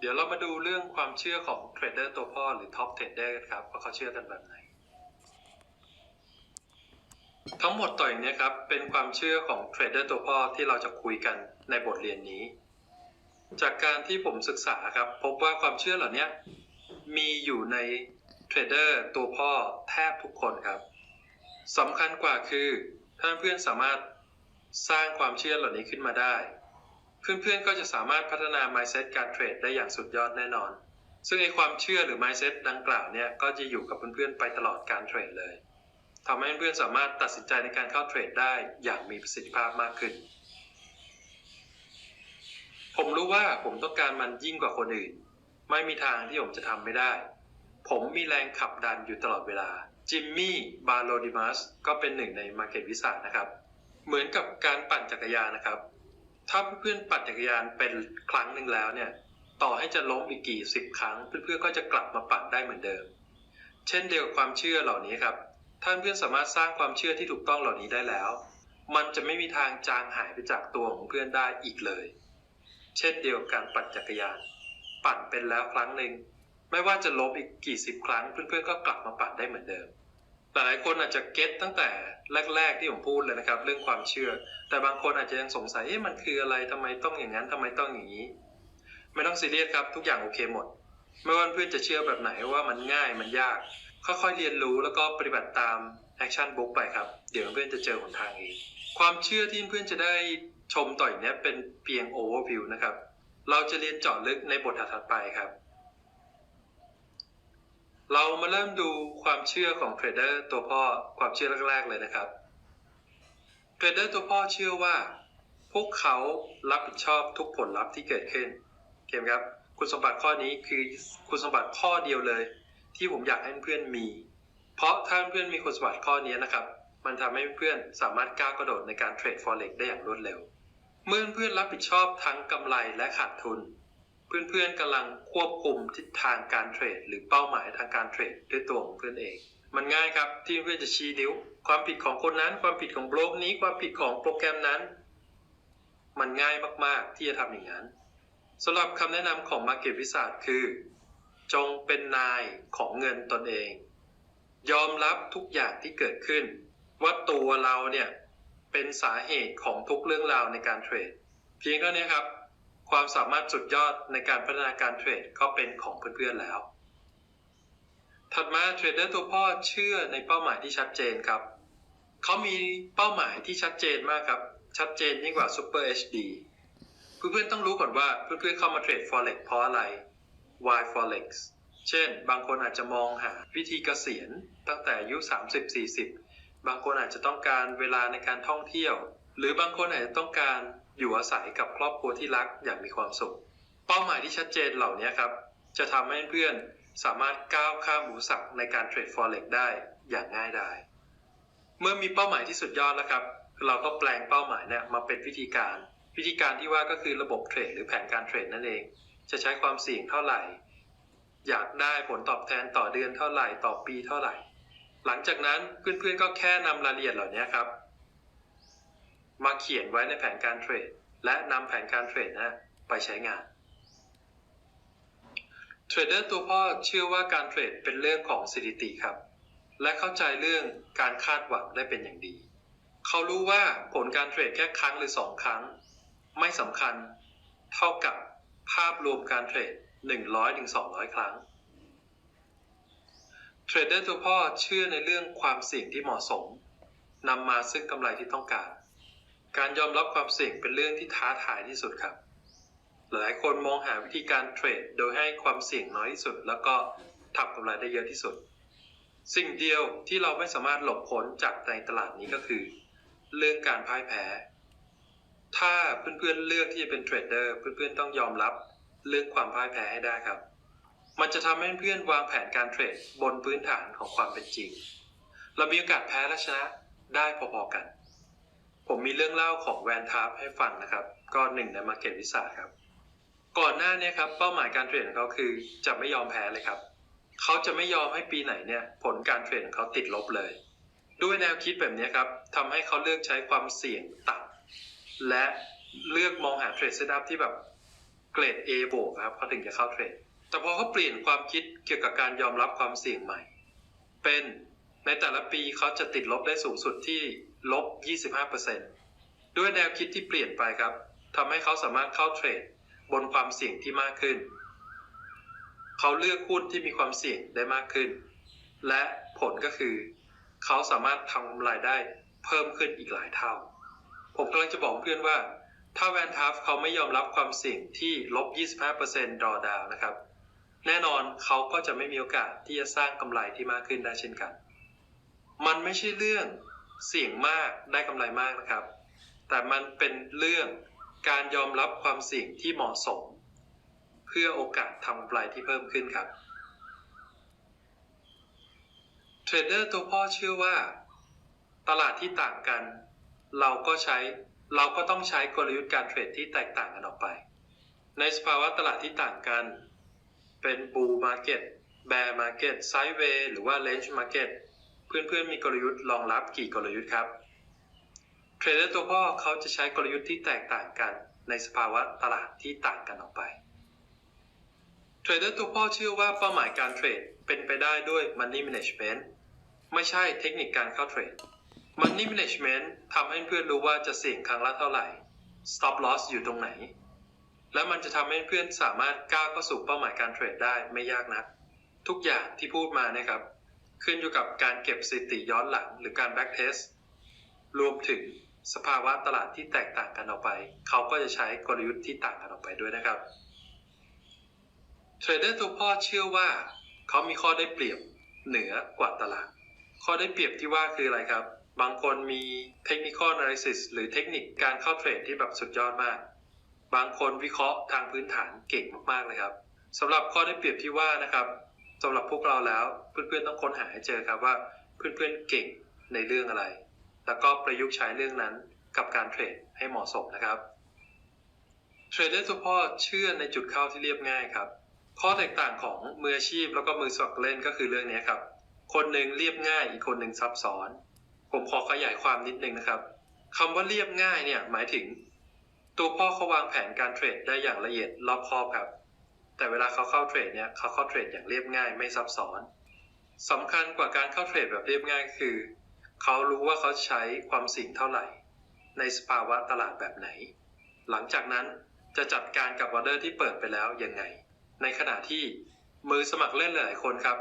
เดี๋ยวเรามาดูเรื่องความเชื่อของเทรดเดอร์ตัวพ่อหรือท็อปเทรดเดอร์กันครับว่าเขาเชื่อกันแบบไหน ทั้งหมดต่ออย่างนี้ครับ เป็นความเชื่อของเทรดเดอร์ตัวพ่อที่เราจะคุยกันในบทเรียนนี้ จากการที่ผมศึกษาครับ พบว่าความเชื่อเหล่านี้มีอยู่ในเทรดเดอร์ตัวพ่อแทบทุกคนครับสำคัญกว่าคือ ถ้าเพื่อนสามารถสร้างความเชื่อเหล่านี้ขึ้นมาได้ เพื่อนๆก็จะสามารถพัฒนา mindset การเทรดได้อย่างสุดยอดแน่นอน ซึ่งไอความเชื่อหรือ mindset ดังกล่าวเนี่ยก็จะอยู่กับเพื่อนๆไปตลอดการเทรดเลยทำให้เพื่อนๆสามารถตัดสินใจในการเข้าเทรดได้อย่างมีประสิทธิภาพมากขึ้น ผมรู้ว่าผมต้องการมันยิ่งกว่าคนอื่น ไม่มีทางที่ผมจะทำไม่ได้ ผมมีแรงขับดันอยู่ตลอดเวลา จิมมี่ บาโลดิมัส ก็เป็นหนึ่งในมาร์เก็ตวิสานะครับ เหมือนกับการปั่นจักรยานนะครับ ถ้าเพื่อนปั่นจักรยานเป็นครั้งหนึ่งแล้วเนี่ย ต่อให้จะล้มอีกกี่สิบครั้ง เพื่อนๆก็จะกลับมาปั่นได้เหมือนเดิม เช่นเดียวกับความเชื่อเหล่านี้ครับถ้าเพื่อนสามารถสร้างความเชื่อที่ถูกต้องเหล่านี้ได้แล้ว มันจะไม่มีทางจางหายไปจากตัวของเพื่อนได้อีกเลย เช่นเดียวกับการปั่นจักรยาน ปั่นเป็นแล้วครั้งหนึ่ง ไม่ว่าจะล้มอีกกี่สิบครั้ง เพื่อนๆก็กลับมาปั่นได้เหมือนเดิม หลายคนอาจจะเก็ตตั้งแต่แรก ๆ ที่ผมพูดเลยนะครับ เรื่องความเชื่อ แต่บางคนอาจจะยังสงสัยเอ๊ะมันคืออะไรทำไมต้องอย่างนั้นทำไมต้องอย่างนี้ ไม่ต้องซีเรียสครับทุกอย่างโอเคหมด ไม่ว่าเพื่อนจะเชื่อแบบไหนว่ามันง่ายมันยาก ค่อยๆเรียนรู้แล้วก็ปฏิบัติตามแอคชั่นบุ๊กไปครับ เดี๋ยวเพื่อนจะเจอหนทางเองความเชื่อที่เพื่อนจะได้ชมต่ออย่างนี้เป็นเพียงโอเวอร์วิวนะครับ เราจะเรียนเจาะลึกในบทถัดไปครับ เรามาเริ่มดูความเชื่อของเทรดเดอร์ตัวพ่อความเชื่อแรกๆเลยนะครับเทรดเดอร์ตัวพ่อเชื่อว่า พวกเขารับผิดชอบทุกผลลัพธ์ที่เกิดขึ้นเกมครับ คุณสมบัติข้อนี้คือคุณสมบัติข้อเดียวเลย ที่ผมอยากให้เพื่อนมี เพราะถ้าเพื่อนมีคุณสมบัติข้อนี้นะครับ มันทำให้เพื่อนสามารถก้าวกระโดดในการเทรด forex ได้อย่างรวดเร็ว เมื่อเพื่อนรับผิดชอบทั้งกำไรและขาดทุน เพื่อนๆกำลังควบคุมทิศทางการเทรด หรือเป้าหมายทางการเทรดด้วยตัวของเพื่อนเอง มันง่ายครับที่เพื่อนจะชี้นิ้ว ความผิดของคนนั้น ความผิดของบล็อกนี้ความผิดของโปรแกรมนั้น มันง่ายมากๆที่จะทำอย่างนั้นสำหรับคำแนะนำของ Market Wizard คือ จงเป็นนายของเงินตนเอง ยอมรับทุกอย่างที่เกิดขึ้น ว่าตัวเราเนี่ยเป็นสาเหตุของทุกเรื่องราวในการเทรด เพียงเท่านี้ครับ ความสามารถสุดยอดในการพัฒนาการเทรดก็เป็นของเพื่อนๆแล้ว ถัดมาเทรดเดอร์ตัวพ่อเชื่อในเป้าหมายที่ชัดเจนครับ เขามีเป้าหมายที่ชัดเจนมากครับ ชัดเจนยิ่งกว่า Super HD เพื่อนๆต้องรู้ก่อนว่าเพื่อนๆเข้ามาเทรด Forex เพราะอะไร Why Forex เช่น บางคนอาจจะมองหาวิธีเกษียณตั้งแต่อายุ 30-40 บางคนอาจจะต้องการเวลาในการท่องเที่ยว หรือบางคนอาจจะต้องการ อยู่อาศัยกับครอบครัวที่รักอย่างมีความสุข เป้าหมายที่ชัดเจนเหล่านี้ครับ จะทำให้เพื่อนสามารถก้าวข้ามอุปสรรคในการเทรด Forex ได้อย่างง่ายดายเมื่อมีเป้าหมายที่สุดยอดแล้วครับ เราก็แปลงเป้าหมายเนี่ยมาเป็นวิธีการ วิธีการที่ว่าก็คือระบบเทรดหรือแผนการเทรดนั่นเอง จะใช้ความเสี่ยงเท่าไหร่ อยากได้ผลตอบแทนต่อเดือนเท่าไหร่ต่อปีเท่าไหร่ หลังจากนั้นเพื่อนๆก็แค่นำรายละเอียดเหล่านี้ครับ มาเขียนไว้ในแผนการเทรด และนำแผนการเทรดนะไปใช้งานเทรดเดอร์ตัวพ่อเชื่อว่าการเทรดเป็นเรื่องของสถิติครับ และเข้าใจเรื่องการคาดหวังได้เป็นอย่างดี เขารู้ว่าผลการเทรดแค่ครั้งหรือสองครั้ง ไม่สำคัญเท่ากับภาพรวมการเทรด 100ถึง200 ครั้งเทรดเดอร์ตัวพ่อเชื่อในเรื่องความเสี่ยงที่เหมาะสมนำมาซึ่งกำไรที่ต้องการ การยอมรับความเสี่ยงเป็นเรื่องที่ท้าทายที่สุดครับ หลายคนมองหาวิธีการเทรดโดยให้ความเสี่ยงน้อยที่สุด แล้วก็ทำกำไรได้เยอะที่สุด สิ่งเดียวที่เราไม่สามารถหลบพ้นจากในตลาดนี้ก็คือ เรื่องการพ่ายแพ้ ถ้าเพื่อนๆเลือกที่จะเป็นเทรดเดอร์เพื่อนๆต้องยอมรับเรื่องความพ่ายแพ้ให้ได้ครับ มันจะทำให้เพื่อนวางแผนการเทรดบนพื้นฐานของความเป็นจริง เรามีโอกาสแพ้และชนะได้พอๆกัน ผมมีเรื่องเล่าของแวนทาร์ให้ฟังนะครับ ก็หนึ่งในมาเก็ตวิสาครับ ก่อนหน้านี้ครับเป้าหมายการเทรดของเขาคือจะไม่ยอมแพ้เลยครับ เขาจะไม่ยอมให้ปีไหนเนี่ยผลการเทรดของเขาติดลบเลย ด้วยแนวคิดแบบนี้ครับทำให้เขาเลือกใช้ความเสี่ยงต่ำและเลือกมองหาเทรดเซตอัพที่แบบเกรด A บวกครับเขาถึงจะเข้าเทรด แต่พอเขาเปลี่ยนความคิดเกี่ยวกับการยอมรับความเสี่ยงใหม่ เป็นในแต่ละปีเขาจะติดลบได้สูงสุดที่ ลบ 25%ด้วยแนวคิดที่เปลี่ยนไปครับทำให้เขาสามารถเข้าเทรดบนความเสี่ยงที่มากขึ้น เขาเลือกหุ้นที่มีความเสี่ยงได้มากขึ้น และผลก็คือ เขาสามารถทำรายได้เพิ่มขึ้นอีกหลายเท่า ผมกำลังจะบอกเพื่อนว่า ถ้าแวนทัฟเขาไม่ยอมรับความเสี่ยงที่ลบ 25%ดอดาวนะครับ แน่นอนเขาก็จะไม่มีโอกาสที่จะสร้างกำไรที่มากขึ้นได้เช่นกัน มันไม่ใช่เรื่อง เสี่ยงมากได้กำไรมากนะครับ แต่มันเป็นเรื่องการยอมรับความเสี่ยงที่เหมาะสม เพื่อโอกาสทำกำไรที่เพิ่มขึ้นครับเทรดเดอร์ตัวพ่อเชื่อว่า ตลาดที่ต่างกัน เราก็ใช้เราก็ต้องใช้กลยุทธ์การเทรดที่แตกต่างกันออกไป ในสภาวะตลาดที่ต่างกัน เป็นบูมมาร์เก็ตแบร์มาร์เก็ตไซด์เวย์หรือว่าเลนจ์มาร์เก็ต เพื่อนๆมีกลยุทธ์รองรับกี่กลยุทธ์ครับเทรดเดอร์ตัวพ่อเขาจะใช้กลยุทธ์ที่แตกต่างกัน ในสภาวะตลาดที่ต่างกันออกไปเทรดเดอร์ตัวพ่อเชื่อว่าเป้าหมายการเทรดเป็นไปได้ด้วย Money Management ไม่ใช่เทคนิคการเข้าเทรด Money Management ทำให้เพื่อนรู้ว่าจะเสี่ยงครั้งละเท่าไหร่ Stop Loss อยู่ตรงไหน และมันจะทำให้เพื่อนสามารถก้าวเข้าสู่เป้าหมายการเทรดได้ไม่ยากนัก ทุกอย่างที่พูดมานะครับ ขึ้นอยู่กับการเก็บสถิติย้อนหลังหรือการ back test รวมถึงสภาวะตลาดที่แตกต่างกันออกไป เขาก็จะใช้กลยุทธ์ที่ต่างกันออกไปด้วยนะครับเทรดเดอร์ตัวพ่อเชื่อว่า เขามีข้อได้เปรียบเหนือกว่าตลาด ข้อได้เปรียบที่ว่าคืออะไรครับ บางคนมี technical analysis หรือเทคนิคการเข้าเทรดที่แบบสุดยอดมาก บางคนวิเคราะห์ทางพื้นฐานเก่งมากๆเลยครับสำหรับข้อได้เปรียบที่ว่านะครับ สำหรับพวกเราแล้วเพื่อนๆต้องค้นหาให้เจอครับว่าเพื่อนๆเก่งในเรื่องอะไร แล้วก็ประยุกต์ใช้เรื่องนั้นกับการเทรดให้เหมาะสมนะครับเทรดเดอร์ตัวพ่อเชื่อในจุดเข้าที่เรียบง่ายครับ ข้อแตกต่างของมืออาชีพแล้วก็มือสมัครเล่นก็คือเรื่องนี้ครับ คนหนึ่งเรียบง่าย อีกคนหนึ่งซับซ้อน ผมขอขยายความนิดนึงนะครับคำว่าเรียบง่ายเนี่ยหมายถึง ตัวพ่อเขาวางแผนการเทรดได้อย่างละเอียดรอบคอบครับ แต่เวลาเขาเข้าเทรดเนี่ยเขาเข้าเทรดอย่างเรียบง่ายไม่ซับซ้อนสำคัญกว่าการเข้าเทรดแบบเรียบง่ายคือ เขารู้ว่าเขาใช้ความเสี่ยงเท่าไหร่ ในสภาวะตลาดแบบไหน หลังจากนั้นจะจัดการกับออเดอร์ที่เปิดไปแล้วยังไง ในขณะที่มือสมัครเล่นหลายๆคนครับ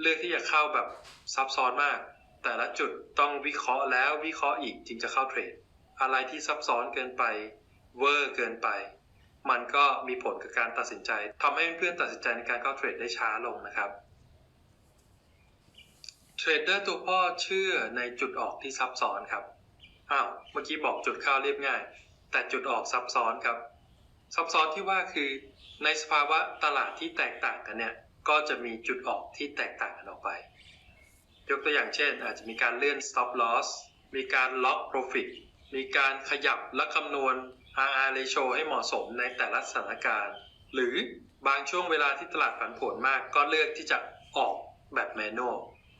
เลือกที่จะเข้าแบบซับซ้อนมาก แต่ละจุดต้องวิเคราะห์แล้ววิเคราะห์อีกจึงจะเข้าเทรด อะไรที่ซับซ้อนเกินไป เวอร์เกินไป มันก็มีผลกับการตัดสินใจทำให้เพื่อนตัดสินใจในการเข้าเทรดได้ช้าลงนะครับเทรดเดอร์ตัวพ่อเชื่อในจุดออกที่ซับซ้อนครับอ้าวเมื่อกี้บอกจุดเข้าเรียบง่าย แต่จุดออกซับซ้อนครับ ซับซ้อนที่ว่าคือในสภาวะตลาดที่แตกต่างกันเนี่ยก็จะมีจุดออกที่แตกต่างกันออกไป ยกตัวอย่างเช่น อาจจะมีการเลื่อน stop loss มีการล็อก profit มีการขยับและคำนวณ RR ratio ให้เหมาะสมในแต่ละสถานการณ์ หรือบางช่วงเวลาที่ตลาดผันผวนมากก็เลือกที่จะออกแบบแมนนวล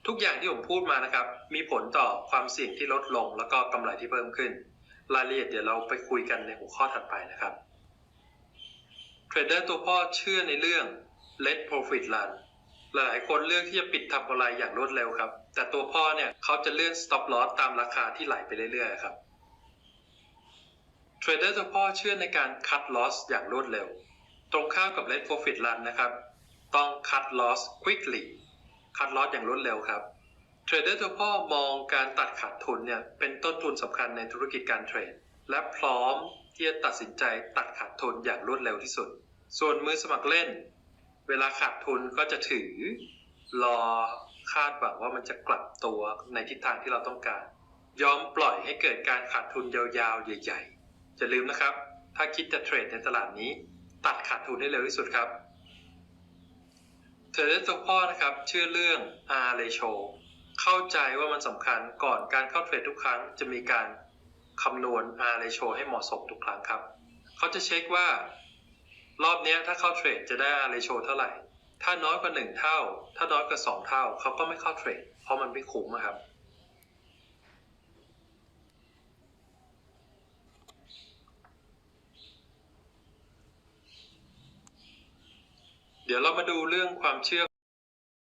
ทุกอย่างที่ผมพูดมานะครับ มีผลต่อความเสี่ยงที่ลดลง แล้วก็กำไรที่เพิ่มขึ้น รายละเอียดเดี๋ยวเราไปคุยกันในหัวข้อถัดไปนะครับเทรดเดอร์ตัวพ่อเชื่อในเรื่อง let profit run หลายคนเลือกที่จะปิดทำกำไรอย่างรวดเร็วครับ แต่ตัวพ่อเนี่ยเขาจะเลื่อน stop loss ตามราคาที่ไหลไปเรื่อยๆครับ เทรดเดอร์ตัวพ่อเชื่อในการ cut loss อย่างรวดเร็ว ตรงข้ามกับ let profit run นะครับ ต้อง cut loss quickly cut loss อย่างรวดเร็วครับเทรดเดอร์ตัวพ่อมองการตัดขาดทุนเนี่ยเป็นต้นทุนสำคัญในธุรกิจการเทรด และพร้อมที่จะตัดสินใจตัดขาดทุนอย่างรวดเร็วที่สุด ส่วนมือสมัครเล่น เวลาขาดทุนก็จะถือ รอคาดหวังว่ามันจะกลับตัวในทิศทางที่เราต้องการ ยอมปล่อยให้เกิดการขาดทุนยาวๆ ใหญ่ ๆ อย่าลืมนะครับ ถ้าคิดจะเทรดในตลาดนี้ ตัดขาดทุนได้เร็วที่สุดครับเทรดตัวพ่อนะครับเชื่อเรื่อง R ratio เข้าใจว่ามันสำคัญก่อนการเข้าเทรดทุกครั้งจะมีการคำนวณ R ratio ให้เหมาะสมทุกครั้งครับ เขาจะเช็คว่า รอบนี้ถ้าเข้าเทรดจะได้ R ratio เท่าไหร่ ถ้าน้อยกว่า 1 เท่า ถ้าน้อยกว่า 2 เท่า เขาก็ไม่เข้าเทรด เพราะมันไม่คุ้มครับ เดี๋ยวเรามาดูเรื่องความเชื่อ